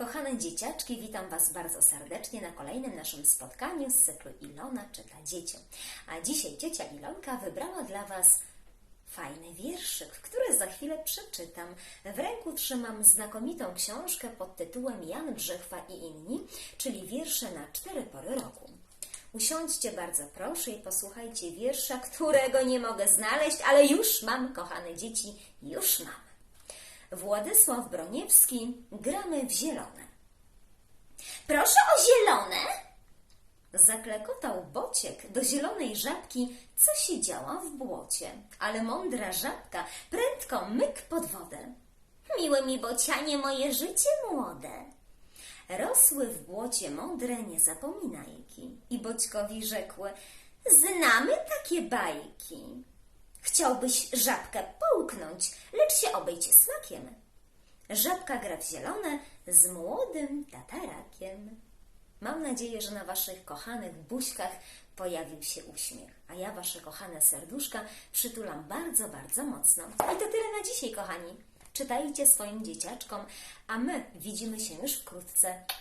Kochane dzieciaczki, witam Was bardzo serdecznie na kolejnym naszym spotkaniu z cyklu Ilona czyta dzieciom. A dzisiaj ciocia Ilonka wybrała dla Was fajny wierszyk, który za chwilę przeczytam. W ręku trzymam znakomitą książkę pod tytułem Jan Brzechwa i inni, czyli wiersze na cztery pory roku. Usiądźcie bardzo proszę i posłuchajcie wiersza, którego nie mogę znaleźć, ale już mam, kochane dzieci, już mam. Władysław Broniewski, gramy w zielone. Proszę o zielone! Zaklekotał Bociek do zielonej żabki, co siedziała w błocie. Ale mądra żabka prędko myk pod wodę. Miłe mi bocianie moje życie młode. Rosły w błocie mądre niezapominajki i Boćkowi rzekły, znamy takie bajki. Chciałbyś żabkę połknąć, lecz się obejdź smakiem. Żabka gra w zielone z młodym tatarakiem. Mam nadzieję, że na Waszych kochanych buźkach pojawił się uśmiech, a ja Wasze kochane serduszka przytulam bardzo, bardzo mocno. I to tyle na dzisiaj, kochani. Czytajcie swoim dzieciaczkom, a my widzimy się już wkrótce.